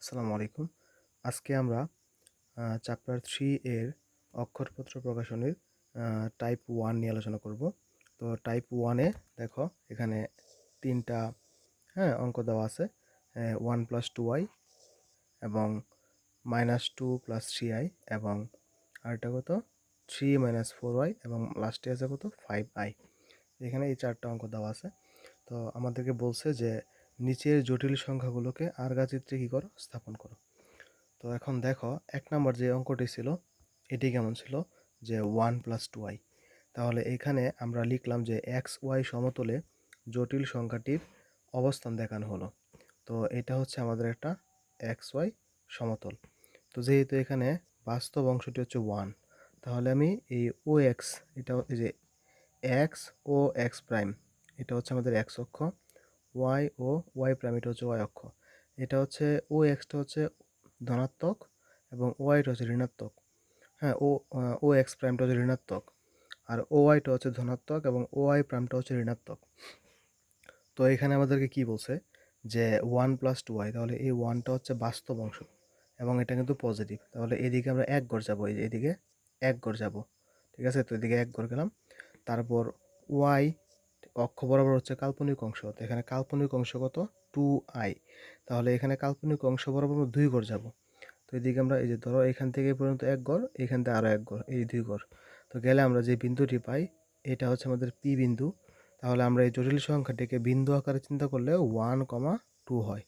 আসসালামু আলাইকুম। আজকে আমরা চ্যাপ্টার থ্রি এর অক্ষরপত্র প্রকাশনের টাইপ ওয়ান নিয়ে আলোচনা করব। তো টাইপ ওয়ানে দেখো, এখানে তিনটা হ্যাঁ অঙ্ক দেওয়া আছে। ওয়ান প্লাস টু আই এবং minus two plus three i এবং আরেকটা কত? থ্রি মাইনাস ফোর ওয়াই এবং লাস্টে আছে কত? ফাইভ আই এখানে এই চারটা অঙ্ক দেওয়া আছে। তো আমাদেরকে বলছে যে নিচের জটিল সংখ্যাগুলোকে আরগা চিত্রে কী করো? স্থাপন করো। তো এখন দেখো, এক নম্বর যে অঙ্কটি ছিল, এটি কেমন ছিল? যে ওয়ান প্লাস টু আই তাহলে এখানে আমরা লিখলাম যে এক্স ওয়াই সমতলে জটিল সংখ্যাটির অবস্থান দেখানো হলো। তো এটা হচ্ছে আমাদের একটা এক্স ওয়াই সমতল। তো যেহেতু এখানে বাস্তব অংশটি হচ্ছে ওয়ান, তাহলে আমি এই ও এক্স, এটা এই যে এক্স ও এক্স প্রাইম, এটা হচ্ছে আমাদের এক্স অক্ষ। ওয়াই ও ওয়াই এটা হচ্ছে ওয়াই অক্ষ। এটা হচ্ছে ও এক্সটা হচ্ছে ধনাত্মক এবং ওয়াইটা হচ্ছে ঋণাত্মক। হ্যাঁ ও ও এক্স প্রাইমটা হচ্ছে ঋণাত্মক আর ও ওয়াইটা হচ্ছে ধনাত্মক এবং ও ওয়াই প্রাইমটা হচ্ছে ঋণাত্মক। তো এখানে আমাদেরকে কি বলছে? যে ওয়ান প্লাস টু ওয়াই তাহলে এই ওয়ানটা হচ্ছে বাস্তব অংশ এবং এটা কিন্তু পজিটিভ তাহলে এদিকে আমরা এক গড় যাব, এই এদিকে এক গড় যাব। ঠিক আছে? তো এদিকে এক গড় গেলাম। তারপর ওয়াই অক্ষ বরাবর হচ্ছে কাল্পনিক অংশ। তো এখানে কাল্পনিক অংশ কত? টু আই তাহলে এখানে কাল্পনিক অংশ বরাবর আমরা দুই ঘর যাব। তো এদিকে আমরা এই যে ধরো এখান থেকে পর্যন্ত এক ঘর এখান থেকে আরও এক ঘর এই দুই ঘর তো গেলে আমরা যে বিন্দুটি পাই, এটা হচ্ছে আমাদের পি বিন্দু। তাহলে আমরা এই জটিল সংখ্যাটিকে বিন্দু আকারে চিন্তা করলে ওয়ান কমা টু হয়।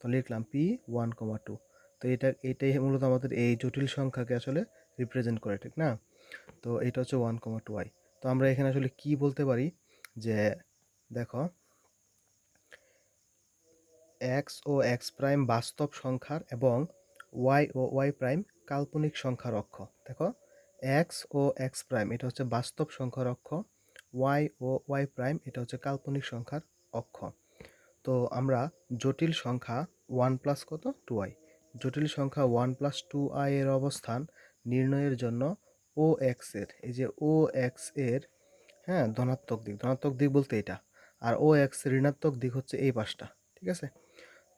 তো লিখলাম পি ওয়ান কমা টু তো এটা, এটাই মূলত আমাদের এই জটিল সংখ্যাকে আসলে রিপ্রেজেন্ট করে, ঠিক না? তো এটা হচ্ছে ওয়ান কমা টু আই তো আমরা এখানে আসলে কি বলতে পারি? যে দেখো এক্স ও এক্স প্রাইম বাস্তব সংখ্যার এবং ওয়াই ও ওয়াই প্রাইম কাল্পনিক সংখ্যার অক্ষ। দেখো এক্স ও এক্স প্রাইম এটা হচ্ছে বাস্তব সংখ্যার অক্ষ। ওয়াই ও ওয়াই প্রাইম এটা হচ্ছে কাল্পনিক সংখ্যার অক্ষ। তো আমরা জটিল সংখ্যা ওয়ান প্লাস কত? টু আই জটিল সংখ্যা ওয়ান প্লাস টু আই এর অবস্থান নির্ণয়ের জন্য ও এক্সের। এই যে ও এক্সের হ্যাঁ ধনাত্মক দিক। ধনাত্মক দিক বলতে এটা। আর ও এক্স ঋণাত্মক দিক হচ্ছে এই পাশটা, ঠিক আছে?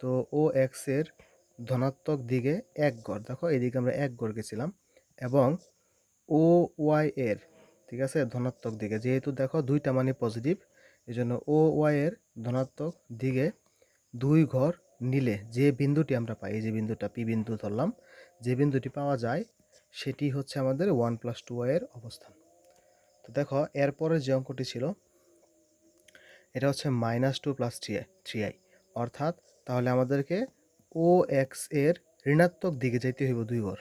তো ও এক্সের ধনাত্মক দিকে এক গড়। দেখো, এদিকে আমরা এক গড় গেছিলাম এবং ও ওয়াই এর, ঠিক আছে, ধনাত্মক দিকে। যেহেতু দেখো, দুইটা মানে পজিটিভ এই জন্য ও ওয়াই এর ধনাত্মক দিকে দুই ঘর নিলে যে বিন্দুটি আমরা পাই, এই যে বিন্দুটা পি বিন্দু ধরলাম, যে বিন্দুটি পাওয়া যায়, সেটি হচ্ছে আমাদের ওয়ান প্লাস টু ওয়াই এর অবস্থান। দেখো এরপরে যে অঙ্কটি ছিল, এটা হচ্ছে minus two plus three i অর্থাৎ তাহলে আমাদেরকে ও এক্সের ঋণাত্মক দিকে যেতে হইব দুই ঘর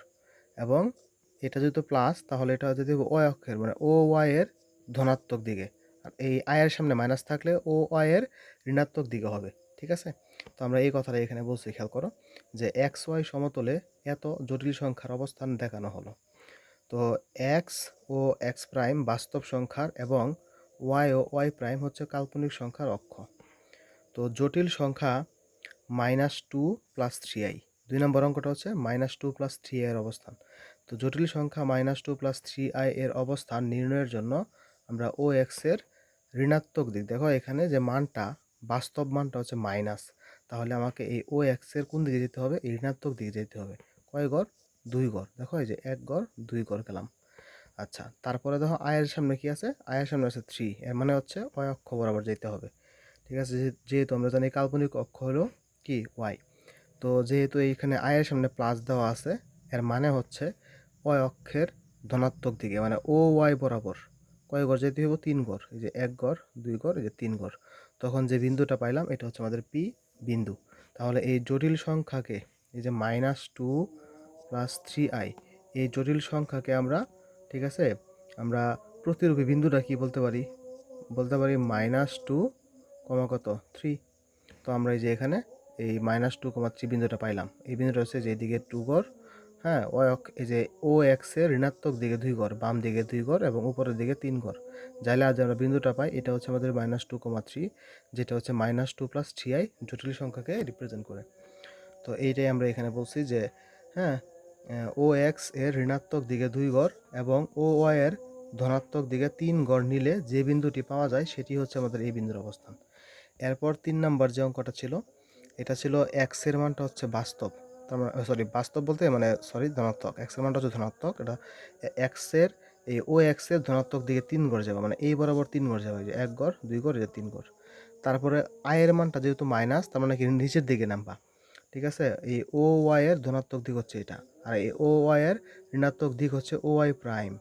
এবং এটা যেহেতু প্লাস তাহলে এটা যেতে হবে ও অক্ষের মানে ও ওয়াই এর ধনাত্মক দিকে। আর এই আয়ের সামনে মাইনাস থাকলে ও ওয়াই এর ঋণাত্মক দিকে হবে, ঠিক আছে? তো আমরা এই কথাটা এখানে বলছি, খেয়াল করো, যে এক্স ওয়াই সমতলে এত জটিল সংখ্যার অবস্থান দেখানো হলো। তো এক্স ও এক্স প্রাইম বাস্তব সংখ্যার এবং ওয়াই ও ওয়াই প্রাইম হচ্ছে কাল্পনিক সংখ্যার অক্ষ। তো জটিল সংখ্যা minus two plus three i দুই নম্বর অঙ্কটা হচ্ছে minus two plus three i এর অবস্থান। তো জটিল সংখ্যা minus two plus three i এর অবস্থান নির্ণয়ের জন্য আমরা ও এক্সের ঋণাত্মক দিক। দেখো এখানে যে মানটা, বাস্তব মানটা হচ্ছে মাইনাস তাহলে আমাকে এই ও এক্সের কোন দিকে যেতে হবে? ঋণাত্মক দিকে যেতে হবে। কয় গড়? দুই গড়। দেখো এই যে এক গড়, দুই গড় গেলাম আচ্ছা তারপরে দেখো আয়ের সামনে কি আছে? আয়ের সামনে আছে থ্রি এর মানে হচ্ছে ওয়াই অক্ষ বরাবর যেতে হবে। ঠিক আছে যেহেতু আমরা জানি কাল্পনিক অক্ষ হলো কি? ওয়াই তো যেহেতু এইখানে আয়ের সামনে প্লাস দেওয়া আছে, এর মানে হচ্ছে ওয়াই অক্ষের ধনাত্মক দিকে মানে ও ওয়াই বরাবর কয় গড় যেতে হইব? তিন গড়। এই যে এক গড়, দুই গড়, এই যে তিন গড়। তখন যে বিন্দুটা পাইলাম, এটা হচ্ছে আমাদের পি বিন্দু। তাহলে এই জটিল সংখ্যাকে, এই যে minus two plus three i এই জটিল সংখ্যাকে আমরা, ঠিক আছে? আমরা প্রতিরূপী বিন্দুটা কি বলতে পারি? বলতে পারি মাইনাস টু কমা কত? থ্রি তো আমরা এই যে এখানে এই মাইনাস টু কমা থ্রি বিন্দুটা পাইলাম। এই বিন্দুটা হচ্ছে যে দিকে টু গড় হ্যাঁ? ও এই যে ও এক্সের ঋণাত্মক দিকে দুই ঘর বাম দিকে দুই ঘর এবং উপরের দিকে তিন ঘর যাইলে আজ আমরা বিন্দুটা পাই, এটা হচ্ছে আমাদের মাইনাস টু কমা থ্রি যেটা হচ্ছে minus two plus three i জটিল সংখ্যাকে রিপ্রেজেন্ট করে। তো এইটাই আমরা এখানে বলছি যে হ্যাঁ? ও এক্সের ঋণাত্মক দিকে দুই গড় এবং ও ওয়াই এর ধনাত্মক দিকে তিন গড় নিলে যে বিন্দুটি পাওয়া যায় সেটি হচ্ছে আমাদের এই বিন্দুর অবস্থান। এরপর তিন নাম্বার যে অঙ্কটা ছিল, এটা ছিল এক্সের মানটা হচ্ছে বাস্তব। তার মানে সরি বাস্তব বলতে মানে সরি ধনাত্মক। এক্সের মানটা হচ্ছে ধনাত্মক, এটা এক্সের, এই ও এক্সের ধনাত্মক দিকে তিন গড় যাবে মানে এই বরাবর তিন গড় যাবে এক গড়, দুই গড় এটা তিন গড়। তারপরে আয়ের মানটা যেহেতু মাইনাস তার মানে কি নিচের দিকে নামবা। ঠিক আছে? এই ও ওয়াই এর ধনাত্মক দিক হচ্ছে এটা। আর এই ও ওয়াই এর ঋণাত্মক দিক হচ্ছে ও ওয়াই প্রাইম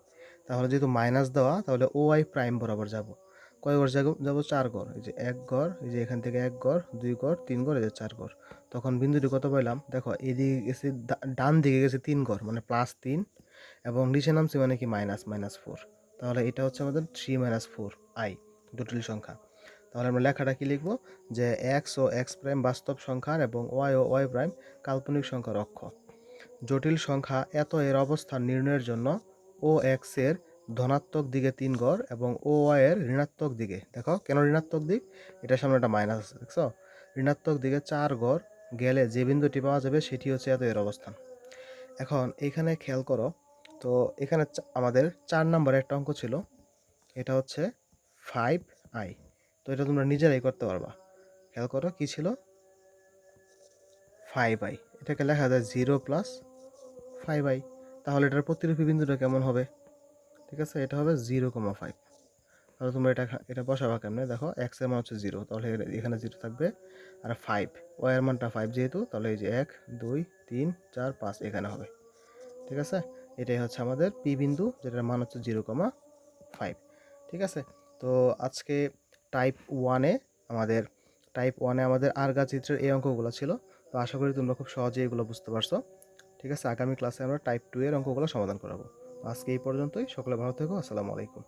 তাহলে যেহেতু মাইনাস দেওয়া, তাহলে ও ওয়াই প্রাইম বরাবর যাব। কয় ঘর যাব চার ঘর এই যে এক ঘর এই যে এখান থেকে এক ঘর দুই ঘর তিন ঘর এই যে চার ঘর তখন বিন্দুটি কত পাইলাম? দেখো, এদিকে গেছে ডান দিকে গেছে তিন ঘর মানে প্লাস তিন। এবং নিচে নামছে মানে কি? মাইনাস মাইনাস ফোর তাহলে এটা হচ্ছে আমাদের থ্রি মাইনাস ফোর আই জটিল সংখ্যা। তাহলে আমরা লেখাটা কি লিখব? যে এক্স ও এক্স প্রাইম বাস্তব সংখ্যার এবং ওয়াই ও ওয়াই প্রাইম কাল্পনিক সংখ্যার অক্ষ। জটিল সংখ্যা এত এর অবস্থান নির্ণয়ের জন্য ও এক্সের ধনাত্মক দিকে তিন গড় এবং ও ওয়াই এর ঋণাত্মক দিকে। দেখো, কেন ঋণাত্মক দিক? এটার সামনে একটা মাইনাস আছে, দেখছ? ঋণাত্মক দিকে চার গড় গেলে যে বিন্দুটি পাওয়া যাবে সেটি হচ্ছে এত এর অবস্থান। এখন এখানে খেয়াল করো, তো এখানে আমাদের চার নম্বরে একটা অঙ্ক ছিল, এটা হচ্ছে ফাইভ আই তো এটা তোমরা নিজেরাই করতে পারবা। খেয়াল করো কি ছিল? ফাইভ আই এটাকে লেখা যায় জিরো প্লাস ফাইভ আই তাহলে এটার প্রতিরূপী বিন্দুটা কেমন হবে? ঠিক আছে, এটা হবে জিরো কমা ফাইভ তাহলে তোমরা এটা এটা বসাবা কেমনে? দেখো এক্সের মান হচ্ছে জিরো তাহলে এখানে- জিরো থাকবে। আর ফাইভ ওয়াই এর মানটা ফাইভ যেহেতু, তাহলে এই যে এক, দুই, তিন, চার, পাঁচ এখানে হবে। ঠিক আছে? এটাই হচ্ছে আমাদের পি বিন্দু, যেটার মান হচ্ছে জিরো কমা ফাইভ ঠিক আছে? তো আজকে টাইপ ওয়ানে আমাদের টাইপ ওয়ানে আমাদের আর্গা চিত্রের এই অঙ্কগুলো ছিল। তো আশা করি তোমরা খুব সহজেই এগুলো বুঝতে পারছ। ঠিক আছে, আগামী ক্লাসে আমরা টাইপ টু এর অঙ্কগুলো সমাধান করাবো। আজকে এই পর্যন্তই। সকলে ভালো থেকো। আসসালামু আলাইকুম।